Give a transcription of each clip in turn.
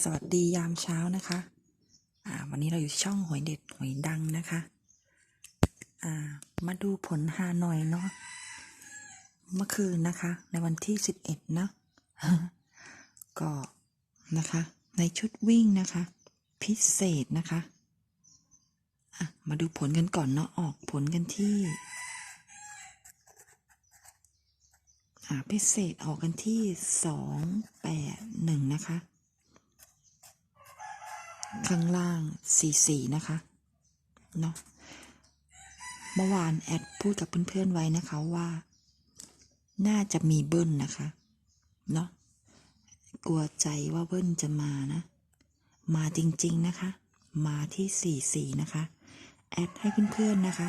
สวัสดียามเช้านะคะอ่าวันนี้เราอยู่ช่องหวยเด็ดหวยดังนะคะอ่ามาดูผลฮานอยเนาะ เมื่อคืนนะคะ ในวันที่สิบเอ็ดเนาะก็นะคะ ในชุดวิ่งนะคะ พิเศษนะคะอะมาดูผลกันก่อนเนาะ ออกผลกันที่อ่าพิเศษออกกันที่สองแปดหนึ่งนะคะ ข้างล่างสี่สี่นะคะเนาะเมื่อวานแอดพูดกับเพื่อนๆไว้นะคะว่า น่าจะมีเบิ้ลนะคะเนาะกลัวใจว่าเบิ้ลจะมานะ มาจริงๆนะคะ มาที่สี่สี่นะคะ แอดให้เพื่อนๆนะคะ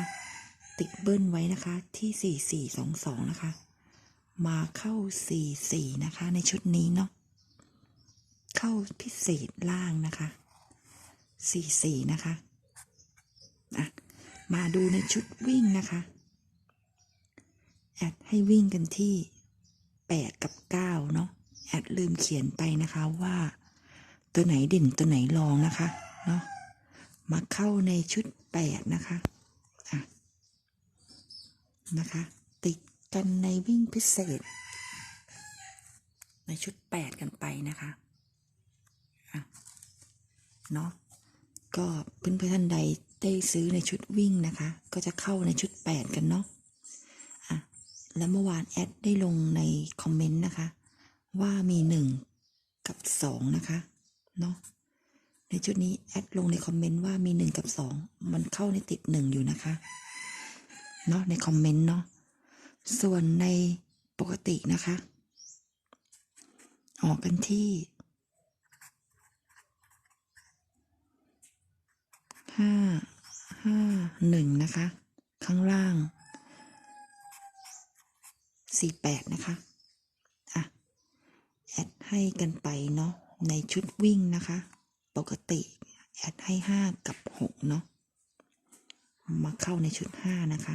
ติดเบิ้ลไว้นะคะที่สี่สี่สองสองนะคะ มาเข้าสี่สี่นะคะ ในชุดนี้เนาะเข้าพิเศษล่างนะคะ สี่สี่นะคะอะมาดูในชุดวิ่งนะคะ แอดให้วิ่งกันที่แปดกับเก้าเนาะ แอดลืมเขียนไปนะคะว่าตัวไหนเด่นตัวไหนรองนะคะ เนาะ มาเข้าในชุดแปดนะคะอะนะคะ ติดกันในวิ่งพิเศษ ในชุดแปดกันไปนะคะ อะ เนาะ ก็เพื่อนๆท่านใดได้ซื้อในชุดวิ่งนะคะ ก็จะเข้าในชุดแปดกันเนาะอะแล้วเมื่อวานแอดได้ลงในคอมเมนต์นะคะ ว่ามีหนึ่งกับสองนะคะเนาะในชุดนี้แอดลงในคอมเมนต์ว่ามีหนึ่งกับสองมันเข้าในติดหนึ่งอยู่นะคะเนาะในคอมเมนต์เนาะส่วนในปกตินะคะ ออกกันที่ ห้าห้าหนึ่งนะคะ ข้างล่างสี่แปดนะคะอะแอดให้กันไปเนาะในชุดวิ่งนะคะ ปกติแอดให้ห้ากับหกเนาะมาเข้าในชุดห้านะคะ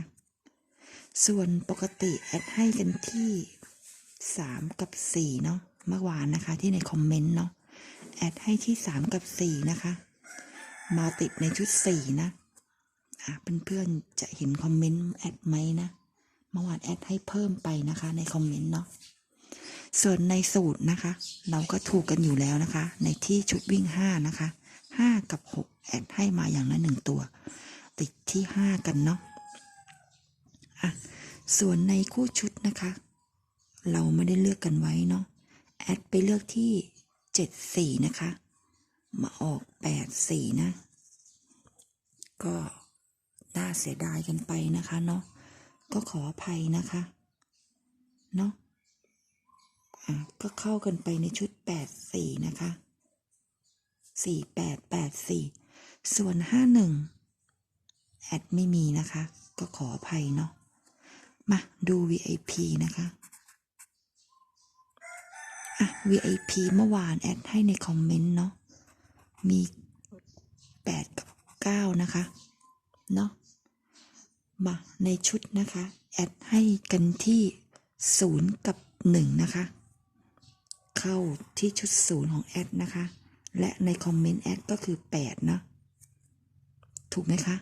ส่วนปกติแอดให้กันที่สามกับสี่เนาะเมื่อวานนะคะที่ในคอมเมนต์เนาะแอดให้ที่สามกับสี่นะคะ มาติดในชุดสี่นะอะเพื่อนๆจะเห็นคอมเมนต์แอดไหมนะเมื่อวานแอดให้เพิ่มไปนะคะ ในคอมเมนต์เนาะส่วนในสูตรนะคะ เราก็ถูกกันอยู่แล้วนะคะ ในที่ชุดวิ่งห้านะคะห้ากับหกแอดให้มาอย่างละหนึ่งตัว ติดที่ห้ากันเนาะอะส่วนในคู่ชุดนะคะ เราไม่ได้เลือกกันไว้เนาะแอดไปเลือกที่เจ็ดสี่นะคะ มาออกแปดสี่นะ ก็น่าเสียดายกันไปนะคะเนาะก็ขออภัยนะคะเนาะอะก็เข้ากันไปในชุดแปดสี่นะคะสี่แปดแปดสี่ส่วนห้าหนึ่งแอดไม่มีนะคะ ก็ขออภัยเนาะมาดู VIP นะคะอะ VIP เมื่อวานแอดให้ในคอมเมนต์เนาะ มี8กับ9นะคะ เนาะมาในชุดนะคะ แอดให้กันที่0กับ1นะคะ เข้าที่ชุด0ของแอดนะคะ และในคอมเมนต์แอดก็คือ8นะ ถูกไหมคะ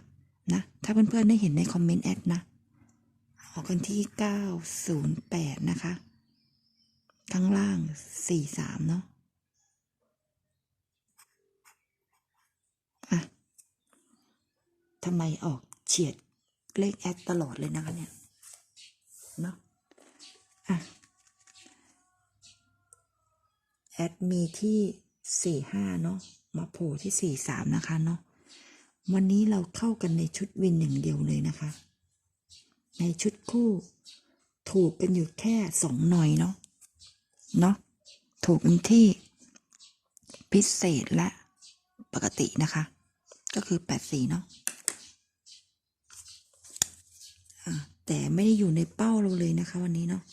นะ ถ้าเพื่อนๆได้เห็นในคอมเมนต์แอดนะออกกันที่908นะคะ ข้างล่าง43เนาะอะ ทำไมออกเฉียดเลขแอดตลอดเลยนะคะเนี่ยเนาะอะแอดมีที่45เนาะมาโผล่ที่43นะคะเนาะวันนี้เราเข้ากันในชุดวินหนึ่งเดียวเลยนะคะ ในชุดคู่ถูกกันอยู่แค่สองหน่อยเนาะเนาะถูกกันที่พิเศษและปกตินะคะ ก็คือแปดสี่เนาะอะ แต่ไม่ได้อยู่ในเป้าเราเลยนะคะ วันนี้เนาะ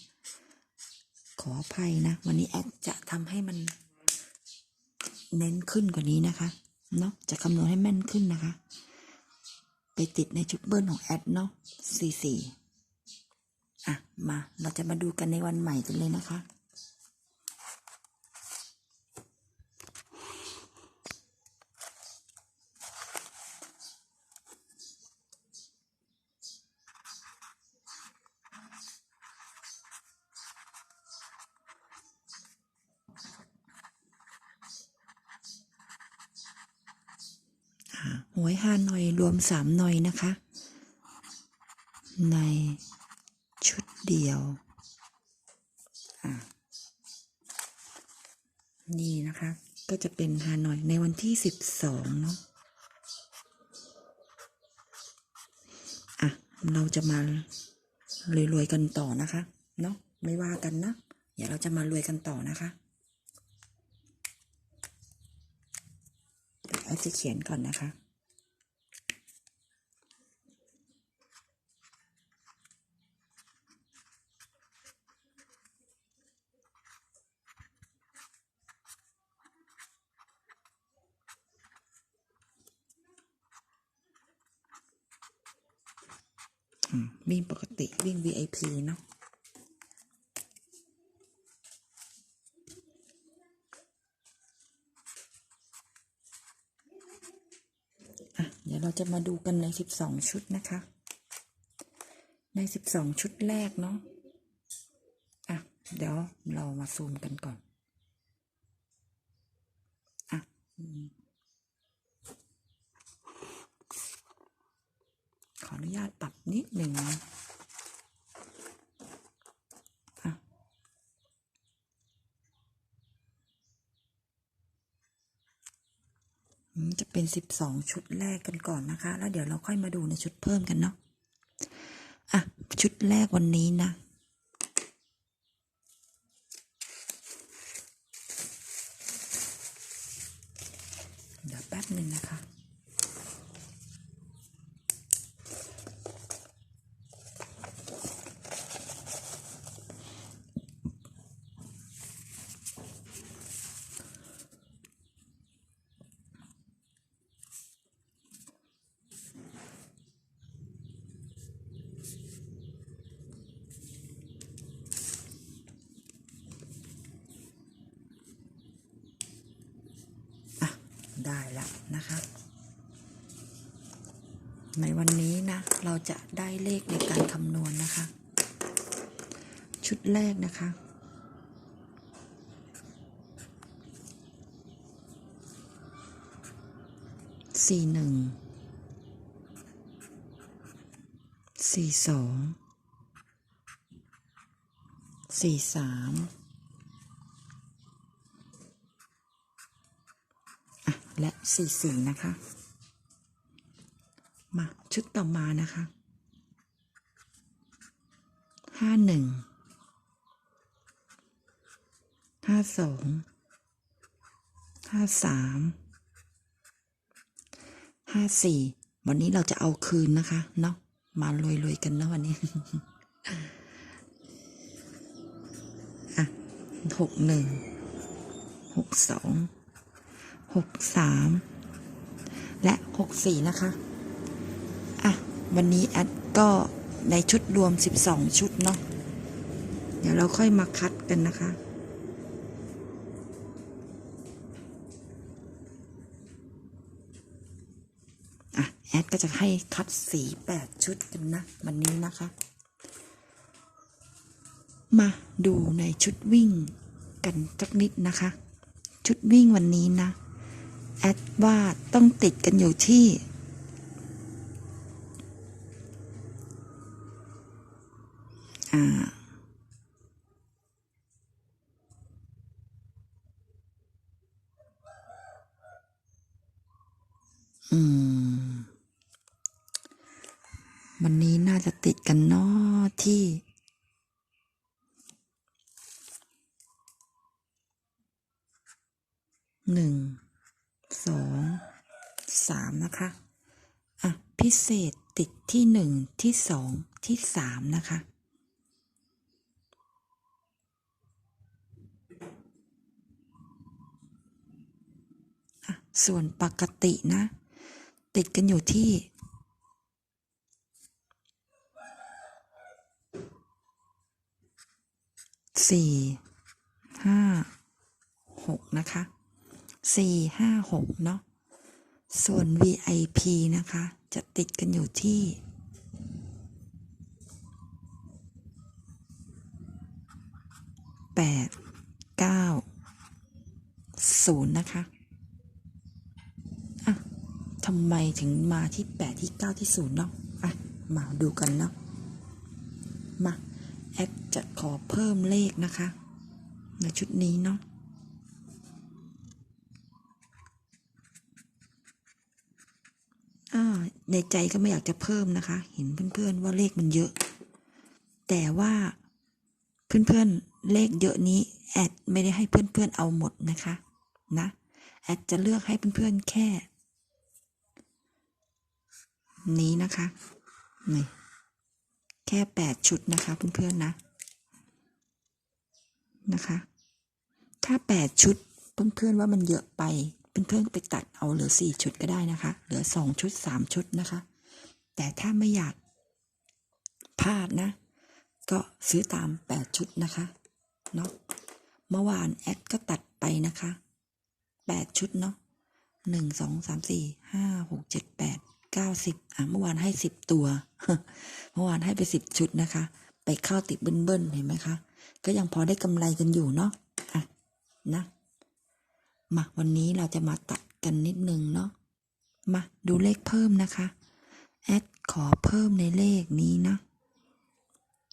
ขออภัยนะ วันนี้แอดจะทำให้มัน เน้นขึ้นกว่านี้นะคะเนาะจะคำนวณให้แม่นขึ้นนะคะ ไปติดในชุดเบิร์นของแอดเนาะสี่สี่อะมาเราจะมาดูกันในวันใหม่กันเลยนะคะ สามหน่อยนะคะ ในชุดเดียว นี่นะคะ ก็จะเป็นฮานอยในวันที่สิบสองเนาะอะ เราจะมารวยๆกันต่อนะคะ เนาะไม่ว่ากันนะ เดี๋ยวเราจะมารวยกันต่อนะคะเราจะเขียนก่อนนะคะ อืม วิ่งปกติวิ่ง VIP เนาะอะเดี๋ยวเราจะมาดูกันใน 12 ชุดนะคะ ใน 12 ชุดแรกเนาะ อะ เดี๋ยวเรามาซูมกันก่อน อะอืมขออนุญาตปรับนิดหนึ่งนะอะ อืม จะเป็นสิบสองชุดแรกกันก่อนนะคะ แล้วเดี๋ยวเราค่อยมาดูในชุดเพิ่มกันเนาะอะ ชุดแรกวันนี้นะ เดี๋ยวแป๊บหนึ่งนะคะอะ ได้แล้วนะคะ ในวันนี้นะ เราจะได้เลขในการคำนวณนะคะ ชุดแรกนะคะ สี่หนึ่ง สี่สอง สี่สาม อะ และสี่สีนะคะ มาชุดต่อมานะคะห้าหนึ่งห้าสอง ห้าสาม ห้าสี่ วันนี้เราจะเอาคืนนะคะ เนาะ มารวยๆกันนะวันนี้อะหกหนึ่ง หกสอง หกสามและหกสี่นะคะ อะ วันนี้แอดก็ในชุดรวมสิบสองชุดเนาะเดี๋ยวเราค่อยมาคัดกันนะคะอะแอดก็จะให้คัดสีแปดชุดกันนะ วันนี้นะคะ มาดูในชุดวิ่งกันสักนิดนะคะ ชุดวิ่งวันนี้นะ แอดว่าต้องติดกันอยู่ที่ อ่าอืมวันนี้น่าจะติดกันเนาะที่ หนึ่ง สองสามนะคะ อะ พิเศษติดที่หนึ่งที่สองที่สามนะคะ ส่วนปกตินะ ติดกันอยู่ที่สี่ห้าหกนะคะ สี่ห้าหกเนาะส่วน VIP นะคะ จะติดกันอยู่ที่แปดเก้าศูนย์นะคะ อะทำไมถึงมาที่แปดที่เก้าที่ศูนย์เนาะ อะ มาดูกันเนาะ มา แอดจะขอเพิ่มเลขนะคะ ในชุดนี้เนาะ อ่า ในใจก็ไม่อยากจะเพิ่มนะคะ เห็นเพื่อนๆว่าเลขมันเยอะ แต่ว่าเพื่อนๆเลขเยอะนี้แอดไม่ได้ให้เพื่อนๆเอาหมดนะคะนะแอดจะเลือกให้เพื่อนๆแค่ นี้นะคะนี่แค่แปดชุดนะคะเพื่อนๆนะนะคะ ถ้าแปดชุดเพื่อนๆว่ามันเยอะไป เพื่อนๆก็ไปตัดเอาเหลือสี่ชุดก็ได้นะคะ เหลือสองชุดสามชุดนะคะ แต่ถ้าไม่อยากพลาดนะ ก็ซื้อตามแปดชุดนะคะเนาะเมื่อวานแอดก็ตัดไปนะคะแปดชุดเนาะหนึ่งสองสามสี่ห้าหกเจ็ดแปดเก้าสิบอะเมื่อวานให้สิบตัว เมื่อวานให้ไปสิบชุดนะคะ ไปเข้าติดเบิ้ลๆเห็นไหมคะ ก็ยังพอได้กำไรกันอยู่เนาะอะนะ มาวันนี้เราจะมาตัดกันนิดนึงเนาะมาดูเลขเพิ่มนะคะแอดขอเพิ่มในเลขนี้นะ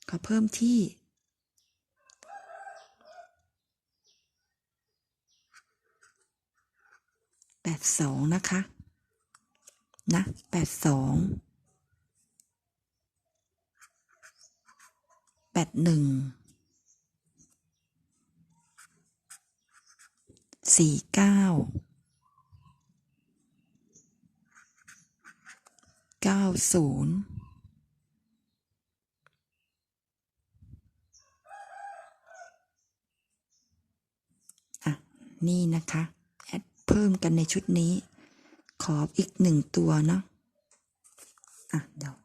ขอเพิ่มที่ แปดสองนะคะ นะแปดสองแปดหนึ่ง สี่เก้าเก้าศูนย์อะ นี่นะคะ แอดเพิ่มกันในชุดนี้ ขออีกหนึ่งตัวเนาะอะ เดี๋ยว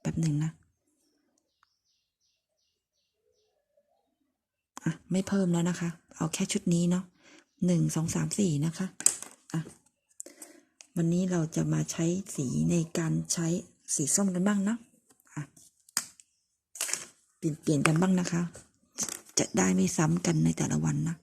แป๊บหนึ่งนะอะ ไม่เพิ่มแล้วนะคะ เอาแค่ชุดนี้เนาะ หนึ่งสองสามสี่นะคะอะวันนี้เราจะมาใช้สีในการใช้สีส้มกันบ้างนะอะเปลี่ยนเปลี่ยนกันบ้างนะคะ จะได้ไม่ซ้ำกันในแต่ละวันนะ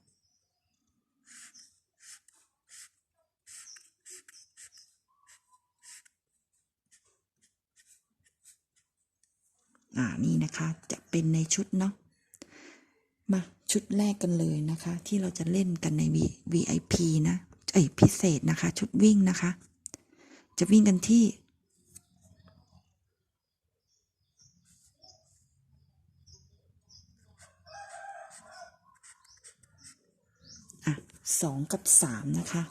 อ่านี่นะคะจะเป็นในชุดเนาะมา ชุดแรกกันเลยนะคะ ที่เราจะเล่นกันใน VIP นะเอ้ยพิเศษนะคะ ชุดวิ่งนะคะ จะวิ่งกันที่ อะสองกับสามนะคะ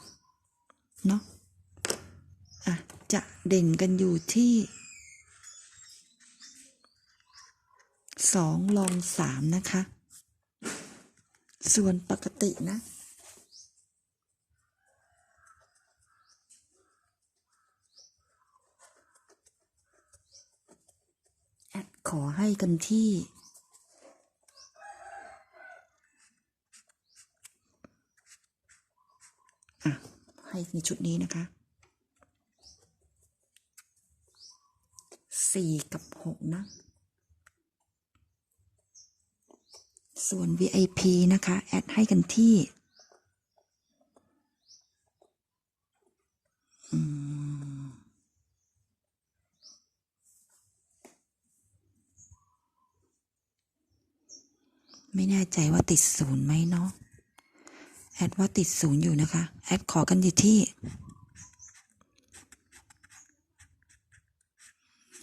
เนาะอะ จะเด่นกันอยู่ที่สองลองสามนะคะ ส่วนปกตินะ แอดขอให้กันที่ อะ ให้ในชุดนี้นะคะสี่กับหกนะ ส่วน VIP นะคะ แอดให้กันที่ไม่แน่ใจว่าติดศูนย์ไหมเนาะแอดว่าติดศูนย์อยู่นะคะ แอดขอกันอยู่ที่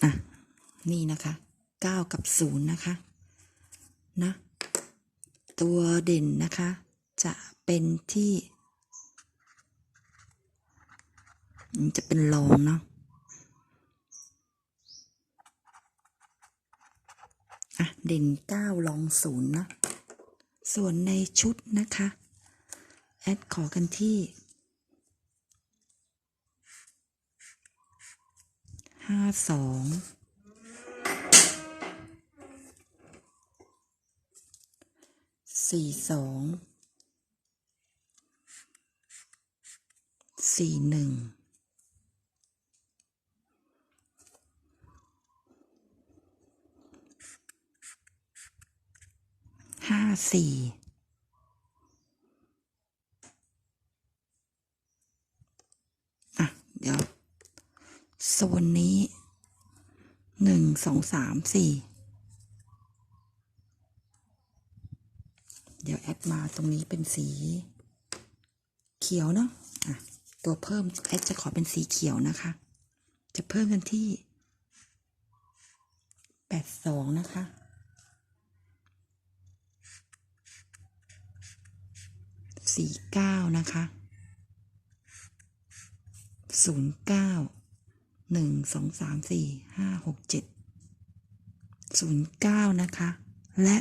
อะนี่นะคะเก้ากับศูนย์นะคะ นะ ตัวเด่นนะคะ จะเป็นที่ จะเป็นรองเนาะอะเด่นเก้ารองศูนย์นะ ส่วนในชุดนะคะ แอดขอกันที่ห้าสอง สี่สองสี่หนึ่งห้าสี่อะ เดี๋ยวโซนนี้หนึ่งสองสามสี่เดี๋ยว แอดมาตรงนี้เป็นสี เขียวเนาะอะตัวเพิ่มแอดจะขอเป็นสีเขียวนะคะ จะเพิ่มกันที่แปดสองนะคะสี่เก้านะคะศูนย์เก้าหนึ่งสองสามสี่ห้าหกเจ็ดศูนย์เก้านะคะ และ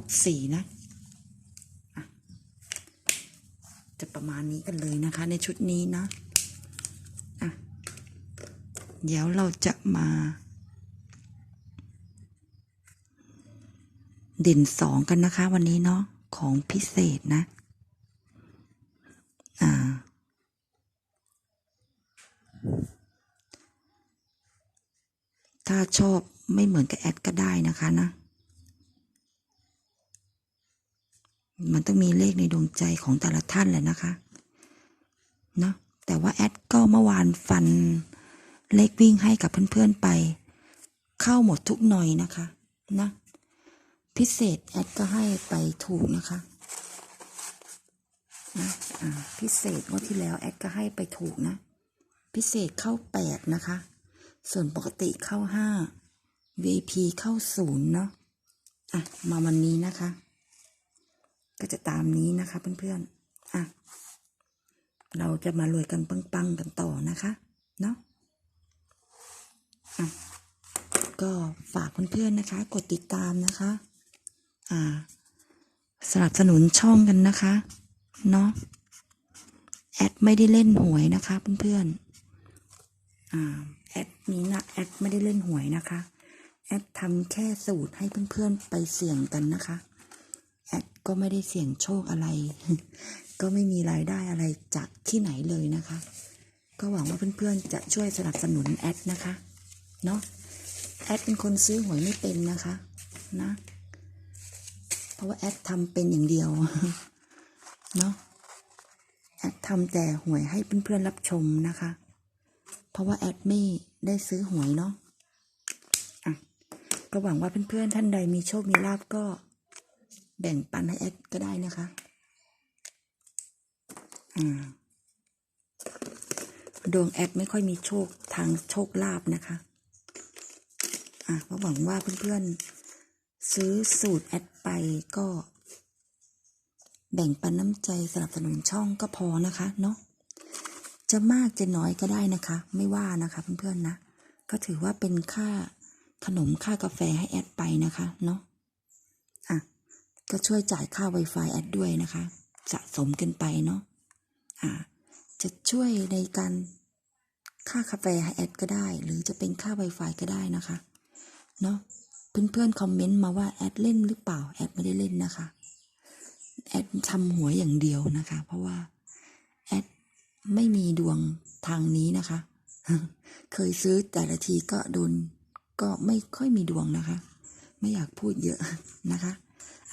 กสี่นะ จะประมาณนี้กันเลยนะคะ ในชุดนี้นะอะเดี๋ยวเราจะมาเด่นสองกันนะคะ วันนี้เนาะของพิเศษนะ อ่า ถ้าชอบไม่เหมือนกับแอดก็ได้นะคะนะ มันต้องมีเลขในดวงใจของแต่ละท่านแหละนะคะ เนาะแต่ว่าแอดก็เมื่อวานฟันเลขวิ่งให้กับเพื่อนๆไป เข้าหมดทุกหน่อยนะคะ นะ พิเศษแอดก็ให้ไปถูกนะคะนะอ่าพิเศษงวดที่แล้วแอดก็ให้ไปถูกนะ พิเศษเข้าแปดนะคะ ส่วนปกติเข้าห้า VP เข้าศูนย์เนาะอะมาวันนี้นะคะ ก็จะตามนี้นะคะเพื่อนๆอะเราจะมารวยกันปังๆกันต่อนะคะเนาะอะก็ฝากเพื่อนๆนะคะ กดติดตามนะคะ อ่า สนับสนุนช่องกันนะคะ เนาะแอดไม่ได้เล่นหวยนะคะเพื่อนๆอ่าแอดนี้นะแอดไม่ได้เล่นหวยนะคะ แอดทำแค่สูตรให้เพื่อนๆไปเสี่ยงกันนะคะ ก็ไม่ได้เสี่ยงโชคอะไร ก็ไม่มีรายได้อะไรจากที่ไหนเลยนะคะ ก็หวังว่าเพื่อนๆจะช่วยสนับสนุนแอดนะคะ เนาะแอดเป็นคนซื้อหวยไม่เป็นนะคะ นะ เพราะว่าแอดทำเป็นอย่างเดียว เนาะแอดทำแต่หวยให้เพื่อนๆรับชมนะคะ เพราะว่าแอดไม่ได้ซื้อหวยเนาะอะก็หวังว่าเพื่อนๆท่านใดมีโชค มีลาบก็ แบ่งปันให้แอดก็ได้นะคะ อ่า ดวงแอดไม่ค่อยมีโชคทางโชคลาภนะคะ อะก็หวังว่าเพื่อนๆ ซื้อสูตรแอดไปก็ แบ่งปันน้ำใจสนับสนุนช่องก็พอนะคะเนาะ จะมากจะน้อยก็ได้นะคะ ไม่ว่านะคะเพื่อนๆนะ ก็ถือว่าเป็นค่าขนมค่ากาแฟให้แอดไปนะคะเนาะอะ ก็ช่วยจ่ายค่า Wi-Fi แอดด้วยนะคะ สะสมกันไปเนาะอ่าจะช่วยในการค่ากาแฟให้แอดก็ได้ หรือจะเป็นค่า Wi-Fi ก็ได้นะคะเนาะเพื่อนๆคอมเมนต์มาว่าแอดเล่นหรือเปล่าแอดไม่ได้เล่นนะคะแอดทำหัวยอย่างเดียวนะคะ เพราะว่าแอดไม่มีดวงทางนี้นะคะ เคยซื้อแต่ละทีก็โดนก็ไม่ค่อยมีดวงนะคะ ไม่อยากพูดเยอะนะคะ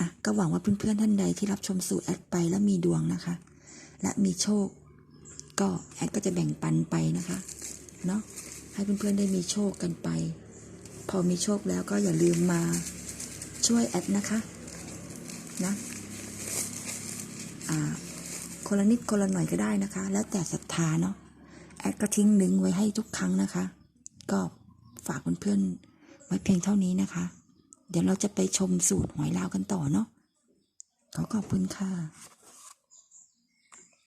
อะก็หวังว่าเพื่อนๆท่านใดที่รับชมสู่แอดไปแล้วมีดวงนะคะ และมีโชค ก็แอดก็จะแบ่งปันไปนะคะเนาะให้เพื่อนๆได้มีโชคกันไป พอมีโชคแล้วก็อย่าลืมมาช่วยแอดนะคะนะอ่าคนละนิดคนละหน่อยก็ได้นะคะ แล้วแต่ศรัทธาเนาะแอดก็ทิ้งลิงก์ไว้ให้ทุกครั้งนะคะ ก็ฝากเพื่อนๆไว้เพียงเท่านี้นะคะ เดี๋ยวเราจะไปชมสูตรหอยลาวกันต่อเนาะขอขอบคุณค่ะ